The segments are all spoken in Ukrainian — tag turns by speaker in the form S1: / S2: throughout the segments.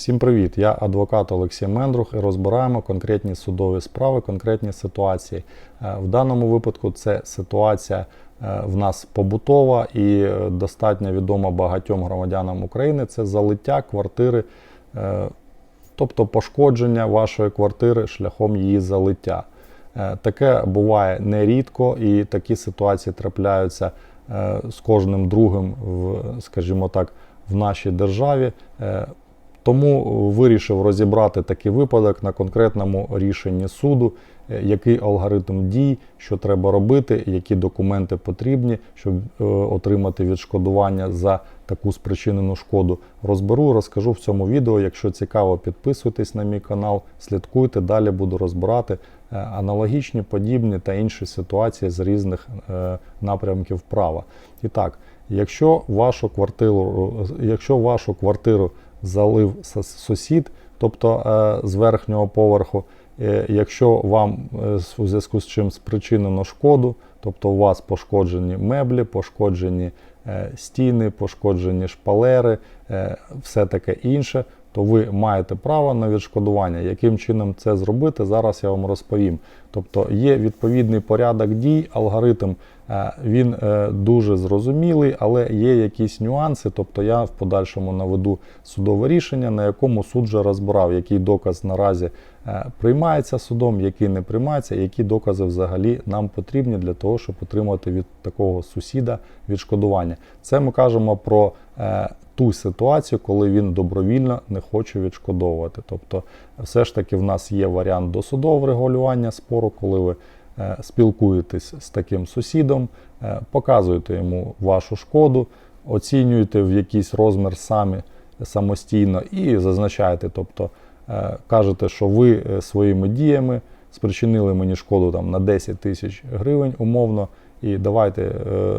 S1: Всім привіт! Я адвокат Олексій Мендрух і розбираємо конкретні судові справи, конкретні ситуації. Е, В даному випадку це ситуація е, в нас побутова і е, достатньо відома багатьом громадянам України. Це залиття квартири, тобто пошкодження вашої квартири шляхом її залиття. Таке буває нерідко, і такі ситуації трапляються з кожним другим, в, скажімо так, в нашій державі. Е, Тому вирішив розібрати такий випадок на конкретному рішенні суду, е, який алгоритм дій, що треба робити, які документи потрібні, щоб е, отримати відшкодування за таку спричинену шкоду. Розберу, розкажу в цьому відео. Якщо цікаво, підписуйтесь на мій канал, слідкуйте. Далі буду розбирати е, аналогічні, подібні та інші ситуації з різних е, напрямків права. І так, якщо вашу квартиру, якщо вашу квартиру залив сусід, тобто е, з верхнього поверху, е, якщо вам е, у зв'язку з чим спричинено шкоду, тобто у вас пошкоджені меблі, пошкоджені стіни, пошкоджені шпалери, все таке інше, то ви маєте право на відшкодування. Яким чином це зробити, зараз я вам розповім. Тобто є відповідний порядок дій, алгоритм він е, дуже зрозумілий, але є якісь нюанси. Тобто я в подальшому наведу судове рішення, на якому суд вже розбирав, який доказ наразі е, приймається судом, який не приймається, які докази взагалі нам потрібні для того, щоб отримати від такого сусіда відшкодування. Це ми кажемо про е, ту ситуацію, коли він добровільно не хоче відшкодовувати. Тобто, все ж таки в нас є варіант досудового регулювання спору, коли ви спілкуєтесь з таким сусідом, е, показуєте йому вашу шкоду, оцінюєте в якийсь розмір самі самостійно і зазначаєте, тобто е, кажете, що ви е, своїми діями спричинили мені шкоду там на 10 тисяч гривень умовно. І давайте е,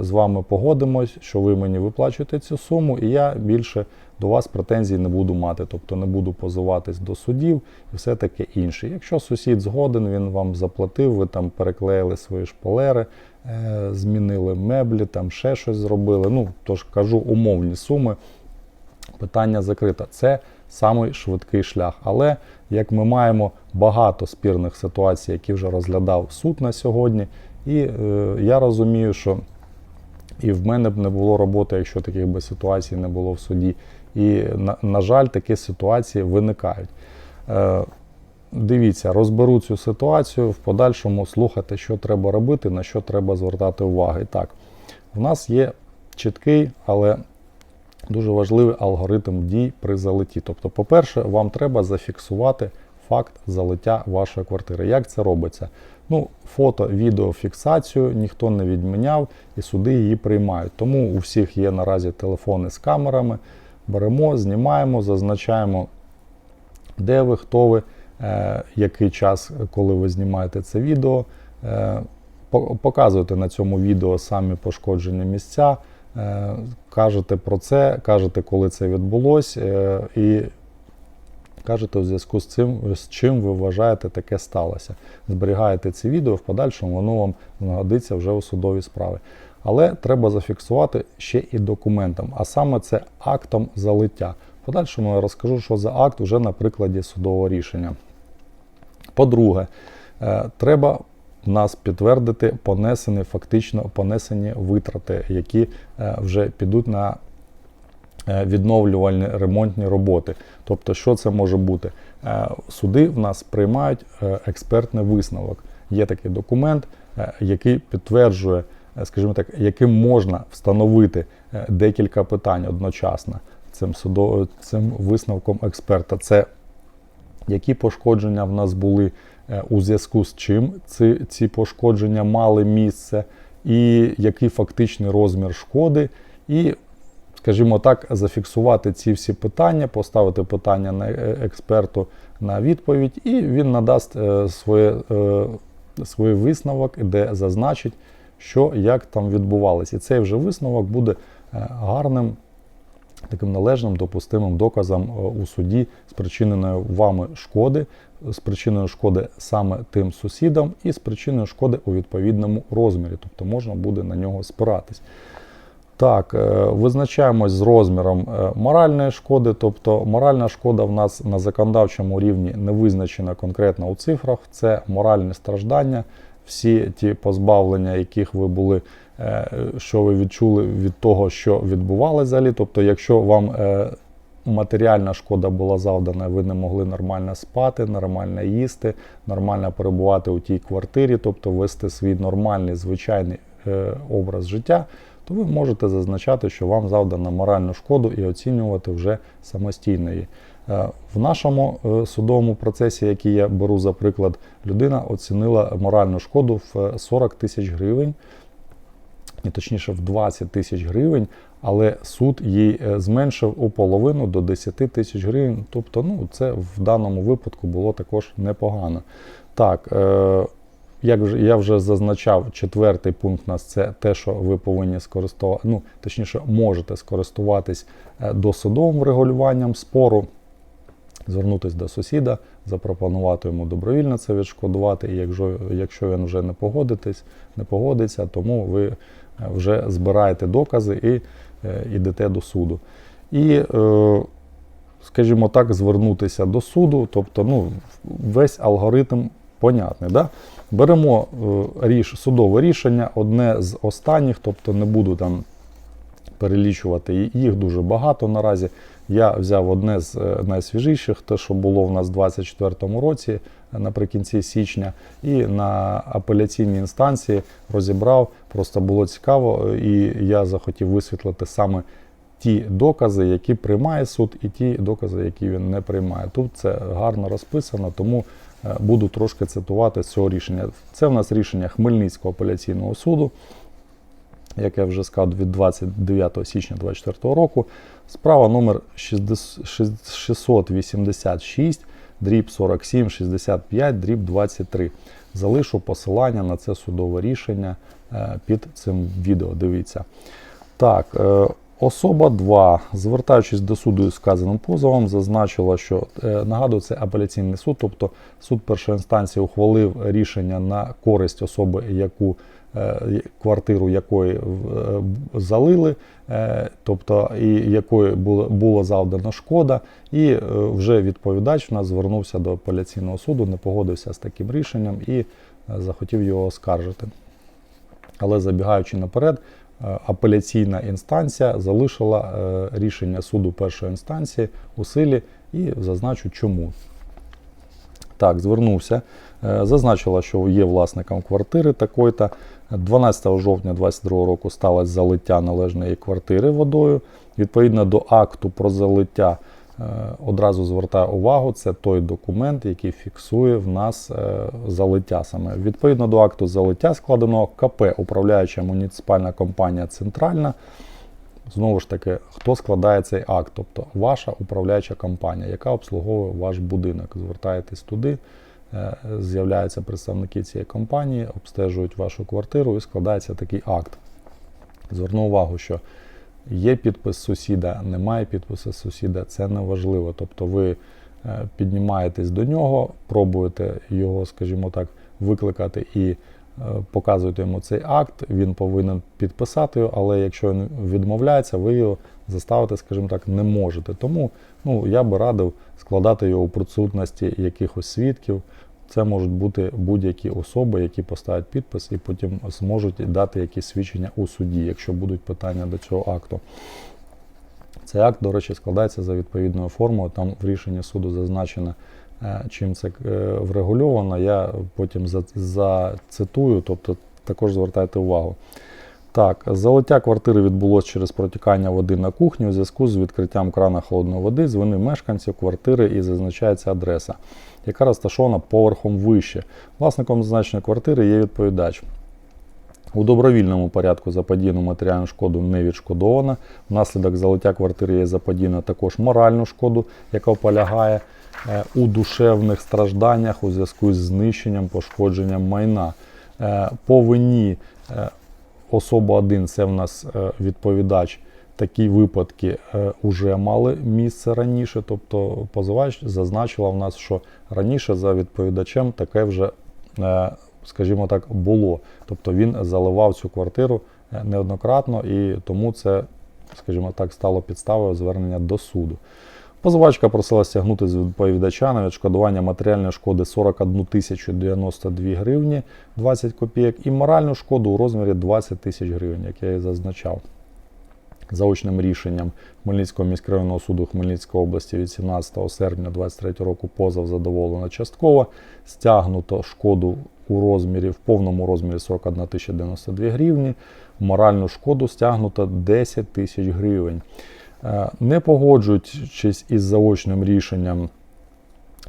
S1: з вами погодимось, що ви мені виплачуєте цю суму, і я більше до вас претензій не буду мати, тобто не буду позиватись до судів і все таке інше. Якщо сусід згоден, він вам заплатив, ви там переклеїли свої шпалери, е, змінили меблі, там ще щось зробили. Ну тож кажу, умовні суми. Питання закрите. Це самий швидкий шлях. Але як ми маємо багато спірних ситуацій, які вже розглядав суд на сьогодні, і е, я розумію, що і в мене б не було роботи, якщо таких би ситуацій не було в суді. І, на, на жаль, такі ситуації виникають. Е, дивіться, розберу цю ситуацію, в подальшому слухати, що треба робити, на що треба звертати увагу. Так, в нас є чіткий, але дуже важливий алгоритм дій при залитті. Тобто, по-перше, вам треба зафіксувати факт залиття вашої квартири. Як це робиться? Ну, фото, відео, фіксацію ніхто не відміняв і суди її приймають. Тому у всіх є наразі телефони з камерами. Беремо, знімаємо, зазначаємо, де ви, хто ви, е, який час, коли ви знімаєте це відео. Е, показуєте на цьому відео самі пошкоджені місця, е, кажете про це, кажете, коли це відбулось, е, і кажете у зв'язку з цим, з чим ви вважаєте таке сталося. Зберігаєте це відео, в подальшому воно вам знадобиться вже у судовій справі. Але треба зафіксувати ще і документом, а саме це актом залиття. Подальшому я розкажу, що за акт вже на прикладі судового рішення. По-друге, е, треба в нас підтвердити понесені, фактично понесені витрати, які е, вже підуть на е, відновлювальні ремонтні роботи. Тобто, що це може бути? Суди в нас приймають експертний висновок. Є такий документ, який підтверджує, скажімо так, яким можна встановити е, декілька питань одночасно цим судо- цим висновком експерта. Це які пошкодження в нас були, е, у зв'язку з чим ці, ці пошкодження мали місце, і який фактичний розмір шкоди, і, скажімо так, зафіксувати ці всі питання, поставити питання на е, експерту на відповідь, і він надасть е, своє, е, висновок, де зазначить, що як там відбувалося. І цей вже висновок буде е, гарним таким належним допустимим доказом е, у суді спричиненої вами шкоди, з причиною шкоди саме тим сусідам і з причиною шкоди у відповідному розмірі, тобто можна буде на нього спиратись. Так, е, визначаємось з розміром моральної шкоди, тобто моральна шкода в нас на законодавчому рівні не визначена конкретно у цифрах. Це моральні страждання, всі ті позбавлення, яких ви були, е, що ви відчули від того, що відбувалося взагалі. Тобто, якщо вам е, матеріальна шкода була завдана, ви не могли нормально спати, нормально їсти, нормально перебувати у тій квартирі, тобто вести свій нормальний звичайний е, образ життя, то ви можете зазначати, що вам завдано моральну шкоду і оцінювати вже самостійно її. Е, В нашому е, судовому процесі, який я беру за приклад, людина оцінила моральну шкоду в 40 тисяч гривень і точніше в 20 тисяч гривень, але суд їй е, зменшив у половину до 10 тисяч гривень. Тобто, ну, це в даному випадку було також непогано. Так, е, як вже я вже зазначав, четвертий пункт у нас це те, що ви повинні скористувати, ну точніше, можете скористуватись е, досудовим регулюванням спору, звернутися до сусіда, запропонувати йому добровільно це відшкодувати. І якщо, якщо він вже не погодитись, не погодиться, тому ви е, вже збираєте докази і е, йдете до суду. І, е, скажімо так, звернутися до суду, тобто ну, весь алгоритм понятний. Да? Беремо ріш, судове рішення, одне з останніх, тобто не буду там перелічувати, їх дуже багато наразі. Я взяв одне з е, найсвіжіших, те, що було в нас у 2024 році, е, наприкінці січня, і на апеляційній інстанції розібрав. Просто було цікаво, е, і я захотів висвітлити саме ті докази, які приймає суд, і ті докази, які він не приймає. Тут це гарно розписано, тому буду трошки цитувати з цього рішення. Це в нас рішення Хмельницького апеляційного суду як я вже сказав, від 29 січня 2024 року. Справа номер 686, дріб 47, 65, дріб 23. Залишу посилання на це судове рішення е, під цим відео. Дивіться. Так, е, особа 2, звертаючись до суду із сказаним позовом, зазначила, що е, нагадую, це апеляційний суд, тобто суд першої інстанції ухвалив рішення на користь особи, яку квартиру якої е, залили, е, тобто і якої було завдано шкода, і е, вже відповідач у нас звернувся до апеляційного суду, не погодився з таким рішенням і е, захотів його оскаржити. Але забігаючи наперед, е, апеляційна інстанція залишила е, рішення суду першої інстанції у силі і зазначу чому. Так, звернувся, е, зазначила, що є власником квартири такої-то. 12 жовтня 2022 року сталося залиття належної квартири водою. Відповідно до акту про залиття е, одразу звертаю увагу, це той документ, який фіксує в нас е, залиття саме. Відповідно до акту залиття складеного КП, управляюча муніципальна компанія Центральна. Знову ж таки, хто складає цей акт? Тобто ваша управляюча компанія, яка обслуговує ваш будинок. Звертаєтесь туди, з'являються представники цієї компанії, обстежують вашу квартиру і складається такий акт. Зверну увагу, що є підпис сусіда, немає підпису сусіда, це не важливо. Тобто ви е, піднімаєтесь до нього, пробуєте його, скажімо так, викликати і е, показуєте йому цей акт, він повинен підписати його, але якщо він відмовляється, ви його заставити, скажімо так, не можете. Тому ну, я би радив складати його у присутності якихось свідків. Це можуть бути будь-які особи, які поставлять підпис і потім зможуть дати якісь свідчення у суді, якщо будуть питання до цього акту. Цей акт, до речі, складається за відповідною формою. Там в рішенні суду зазначено, е, чим це е, врегульовано. Я потім зацитую, тобто також звертайте увагу. Так, залиття квартири відбулося через протікання води на кухні у зв'язку з відкриттям крана холодної води з мешканців квартири і зазначається адреса, яка розташована поверхом вище. Власником зазначеної квартири є відповідач. У добровільному порядку заподіяну матеріальну шкоду не відшкодована. Внаслідок залиття квартири є заподіяно також моральну шкоду, яка полягає е, у душевних стражданнях у зв'язку з знищенням, пошкодженням майна. Е, По вині е, особа 1 це в нас відповідач. Такі випадки вже мали місце раніше, тобто позивач зазначила в нас, що раніше за відповідачем таке вже, е, скажімо так, було. Тобто він заливав цю квартиру е, неоднократно, і тому це, скажімо так, стало підставою звернення до суду. Позивачка просила стягнути з відповідача на відшкодування матеріальної шкоди 41 тисячу 92 гривні 20 копійок і моральну шкоду у розмірі 20 тисяч гривень, як я і зазначав. Заочним рішенням Хмельницького міськрайонного суду Хмельницької області від 17 серпня 2023 року позов задоволено частково, стягнуто шкоду у розмірі в повному розмірі 41 тисяча 92 гривні, моральну шкоду стягнуто 10 тисяч гривень. Е, Не погоджуючись із заочним рішенням,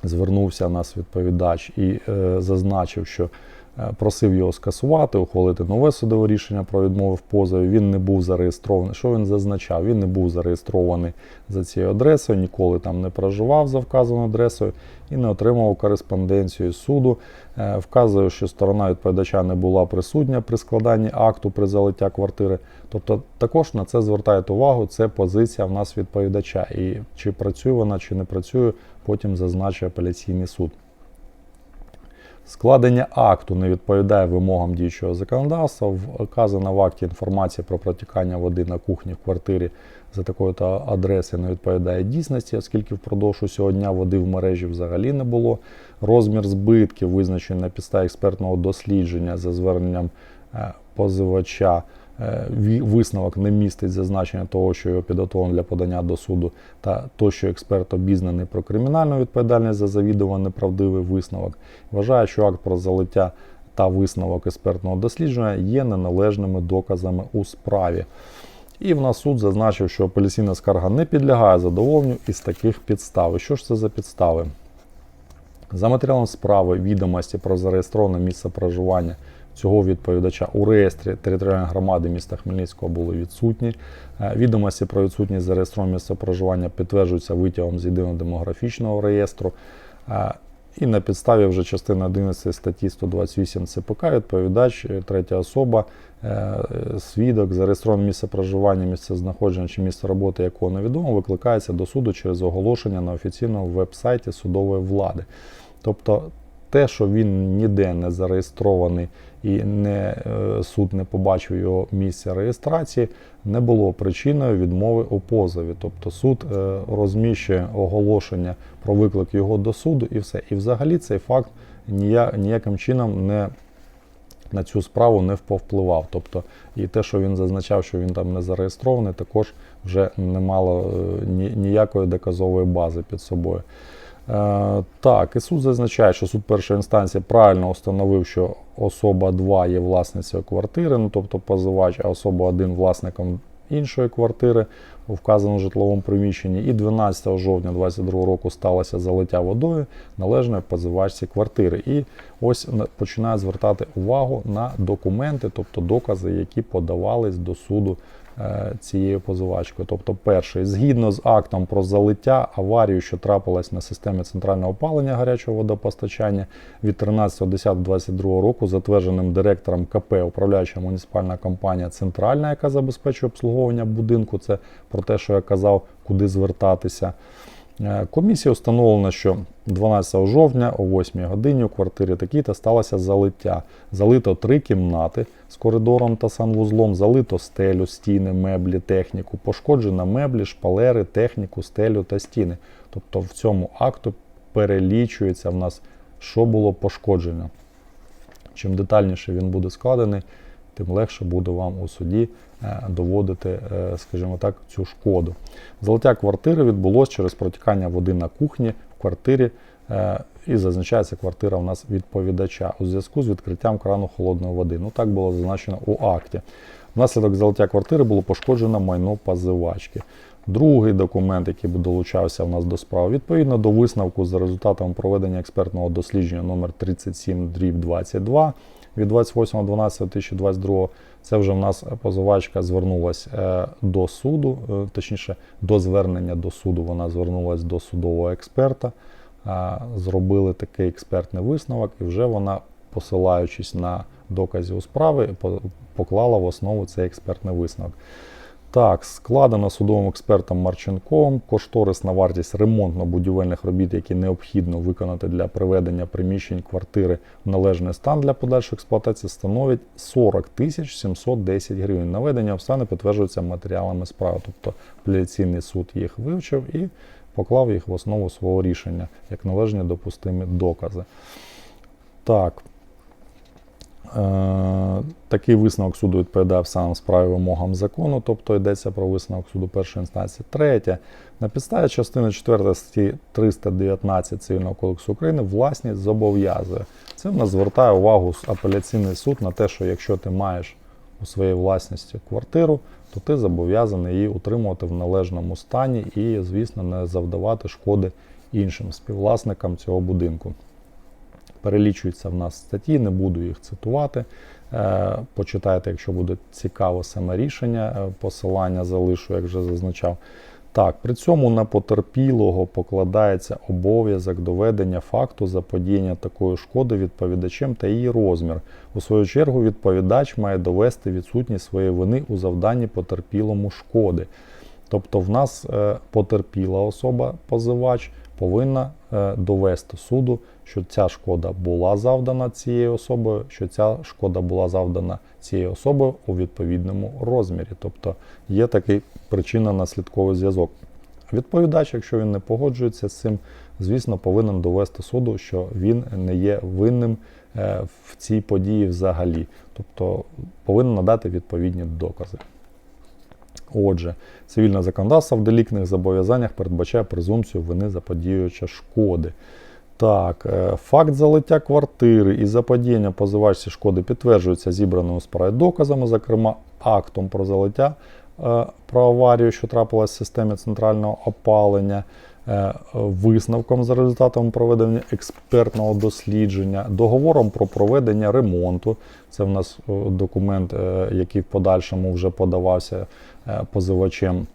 S1: звернувся нас відповідач і е, зазначив, що просив його скасувати, ухвалити нове судове рішення про відмову в позові. Він не був зареєстрований. Що він зазначав? Він не був зареєстрований за цією адресою, ніколи там не проживав за вказаною адресою і не отримував кореспонденцію суду. Е, Вказує, що сторона відповідача не була присутня при складанні акту при залиття квартири. Тобто також на це звертають увагу. Це позиція в нас відповідача. І чи працює вона, чи не працює, потім зазначить апеляційний суд. Складення акту не відповідає вимогам діючого законодавства. Вказана в акті інформація про протікання води на кухні в квартирі за такою то адресою не відповідає дійсності, оскільки впродовж усього дня води в мережі взагалі не було. Розмір збитків визначений на підставі експертного дослідження за зверненням е, позивача. Е, Висновок не містить зазначення того, що його підготовлено для подання до суду, та то, що експерт обізнаний про кримінальну відповідальність за завідомо неправдивий висновок. Вважає, що акт про залиття та висновок експертного дослідження є неналежними доказами у справі. І в нас суд зазначив, що апеляційна скарга не підлягає задоволенню із таких підстав. Що ж це за підстави? За матеріалом справи відомості про зареєстроване місце проживання цього відповідача у реєстрі територіальної громади міста Хмельницького були відсутні. Е, Відомості про відсутність зареєстрованого місця проживання підтверджуються витягом з єдиного демографічного реєстру. Е, І на підставі вже частини 11 статті 128 ЦПК відповідач, е, третя особа, свідок, зареєстроване місце проживання, місце знаходження чи місце роботи, якого невідомо, викликається до суду через оголошення на офіційному веб-сайті судової влади. Тобто те, що він ніде не зареєстрований і не, е, суд не побачив його місця реєстрації, не було причиною відмови у позові. Тобто суд е, розміщує оголошення про виклик його до суду і все. І взагалі цей факт ніяким чином не на цю справу не повпливав. Тобто, і те, що він зазначав, що він там не зареєстрований, також вже не мало е, ніякої доказової бази під собою. Е, так, і суд зазначає, що суд першої інстанції правильно установив, що особа 2 є власницею квартири, ну тобто позивач, а особа 1 власником іншої квартири у вказаному житловому приміщенні. І 12 жовтня 2022 року сталося залиття водою належної позивачці квартири. І ось починає звертати увагу на документи, тобто докази, які подавались до суду цією позивачкою. Тобто, перший, згідно з актом про залиття аварію, що трапилась на системі центрального опалення гарячого водопостачання від 13.10.22 року, затвердженим директором КП управляюча муніципальна компанія Центральна, яка забезпечує обслуговування будинку. Це про те, що я казав, куди звертатися. Е, Комісія встановлена, що 12 жовтня о 8 годині у квартирі такій-то сталося залиття. Залито три кімнати з коридором та санвузлом, залито стелю, стіни, меблі, техніку, пошкоджено меблі, шпалери, техніку, стелю та стіни. Тобто в цьому акту перелічується в нас, що було пошкоджено. Чим детальніше він буде складений, тим легше буде вам у суді доводити, е, скажімо так, цю шкоду. Залиття квартири відбулося через протікання води на кухні в квартирі. е, І зазначається квартира у нас відповідача у зв'язку з відкриттям крану холодної води. Ну так було зазначено у акті. Внаслідок залиття квартири було пошкоджено майно позивачки. Другий документ, який долучався в нас до справи, відповідно до висновку за результатами проведення експертного дослідження номер 37 22 від 28.12.2022, це вже в нас позивачка звернулася е, до суду, е, точніше, до звернення до суду вона звернулася до судового експерта, е, зробили такий експертний висновок, і вже вона, посилаючись на докази у справи, поклала в основу цей експертний висновок. Так, складено судовим експертом Марченковим кошторисна вартість ремонтно-будівельних робіт, які необхідно виконати для приведення приміщень квартири в належний стан для подальшої експлуатації, становить 40 тисяч 710 гривень. Наведення обставини підтверджується матеріалами справи. Тобто апеляційний суд їх вивчив і поклав їх в основу свого рішення, як належні допустимі докази. Так. Е, Такий висновок суду відповідає в самому справі вимогам закону, тобто йдеться про висновок суду першої інстанції. Третє. На підставі частини 4 статті 319 Цивільного кодексу України власність зобов'язує. Це в нас звертає увагу апеляційний суд на те, що якщо ти маєш у своїй власності квартиру, то ти зобов'язаний її утримувати в належному стані і, звісно, не завдавати шкоди іншим співвласникам цього будинку перелічуються в нас статті, не буду їх цитувати. Е, Почитайте, якщо буде цікаво саме рішення, е, посилання залишу, як вже зазначав. Так, при цьому на потерпілого покладається обов'язок доведення факту заподіяння такої шкоди відповідачем та її розмір. У свою чергу, відповідач має довести відсутність своєї вини у завданні потерпілому шкоди. Тобто, в нас е, потерпіла особа, позивач, повинна е, довести суду, що ця шкода була завдана цією особою, що ця шкода була завдана цією особою у відповідному розмірі. Тобто є такий причинно-наслідковий зв'язок. Відповідач, якщо він не погоджується з цим, звісно, повинен довести суду, що він не є винним е, в цій події взагалі. Тобто повинен надати відповідні докази. Отже, цивільне законодавство в деліктних зобов'язаннях передбачає презумпцію вини заподіювача шкоди. Так, е, факт залиття квартири і заподіяння позивачці шкоди підтверджується зібраними у справі доказами, зокрема актом про залиття е, про аварію, що трапилась в системі центрального опалення, е, висновком за результатом проведення експертного дослідження, договором про проведення ремонту. Це в нас документ, який в подальшому вже подавався позивачем.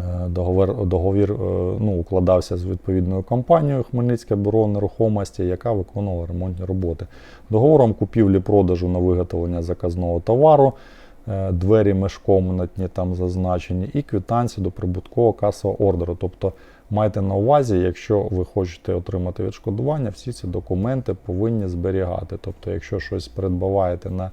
S1: Е, Договір, договір е, ну, укладався з відповідною компанією Хмельницьке бюро нерухомості, яка виконувала ремонтні роботи. Договором купівлі-продажу на виготовлення заказного товару, е, двері межкомнатні там зазначені, і квитанції до прибуткового касового ордеру. Тобто майте на увазі, якщо ви хочете отримати відшкодування, всі ці документи повинні зберігати. Тобто, якщо щось придбаваєте на е,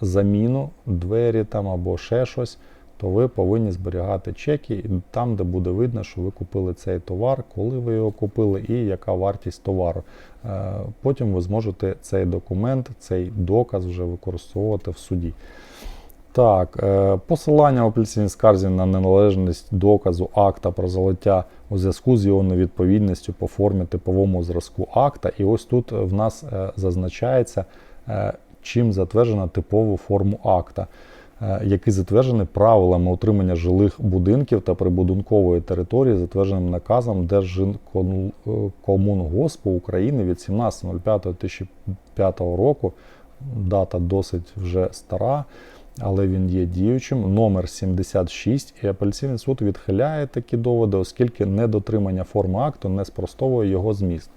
S1: заміну, двері там або ще щось то ви повинні зберігати чеки там, де буде видно, що ви купили цей товар, коли ви його купили і яка вартість товару. Е, Потім ви зможете цей документ, цей доказ вже використовувати в суді. Так, е, посилання в апеляційній скарзі на неналежність доказу акта про залиття у зв'язку з його невідповідністю по формі типовому зразку акта. І ось тут в нас е, зазначається, е, чим затверджена типову форму акта. Е, який затверджений правилами утримання жилих будинків та прибудинкової території, затвердженим наказом Держкомунгоспу України від 17.05.2005 року. Дата досить вже стара, але він є діючим. Номер 76 і апеляційний суд відхиляє такі доводи, оскільки недотримання форми акту не спростовує його зміст.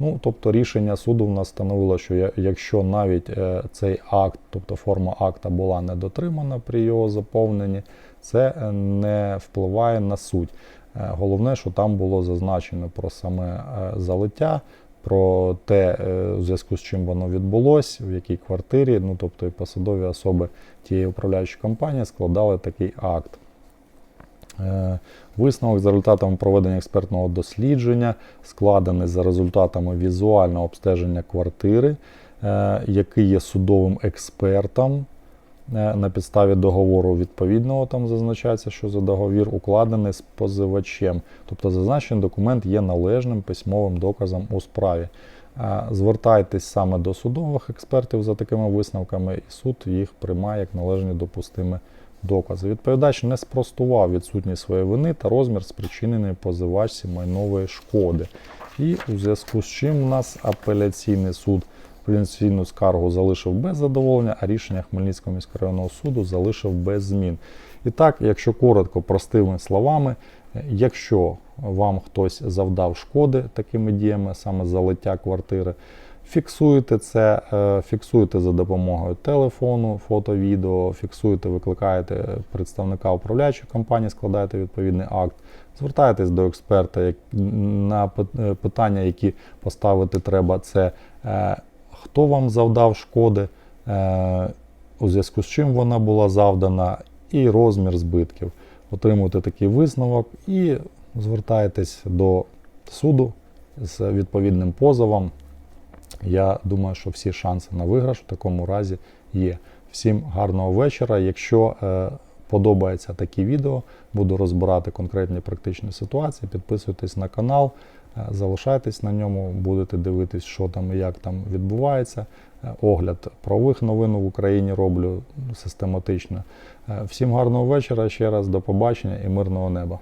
S1: Ну, тобто рішення суду в нас становило, що якщо навіть е, цей акт, тобто форма акта була не дотримана при його заповненні, це е, не впливає на суть. Е, Головне, що там було зазначено про саме залиття, про те, у зв'язку з чим воно відбулось, в якій квартирі, ну тобто і посадові особи тієї управляючої компанії складали такий акт. Е, Висновок за результатами проведення експертного дослідження, складений за результатами візуального обстеження квартири, е, який є судовим експертом. Е, На підставі договору відповідного там зазначається, що за договір укладений з позивачем. Тобто зазначений документ є належним письмовим доказом у справі. Звертайтесь саме до судових експертів за такими висновками, і суд їх приймає як належні допустимі докази. Відповідач не спростував відсутність своєї вини та розмір спричиненої позивачці майнової шкоди. І у зв'язку з чим у нас апеляційний суд апеляційну скаргу залишив без задоволення, а рішення Хмельницького міського районного суду залишив без змін. І так, якщо коротко, простими словами, якщо вам хтось завдав шкоди такими діями, саме залиття квартири, Фіксуєте це, е, фіксуєте за допомогою телефону, фото, відео, фіксуєте, викликаєте представника управляючої компанії, складаєте відповідний акт, звертаєтесь до експерта на е, питання, які поставити треба. Це е, хто вам завдав шкоди, у зв'язку з чим вона була завдана, і розмір збитків. Отримуєте такий висновок і звертаєтесь до суду з відповідним позовом. Я думаю, що всі шанси на виграш в такому разі є. Всім гарного вечора. Якщо е, подобається такі відео, буду розбирати конкретні практичні ситуації. Підписуйтесь на канал, е, залишайтесь на ньому, будете дивитись, що там і як там відбувається. Е, Огляд правових новин в Україні роблю систематично. Е, Всім гарного вечора, ще раз до побачення і мирного неба.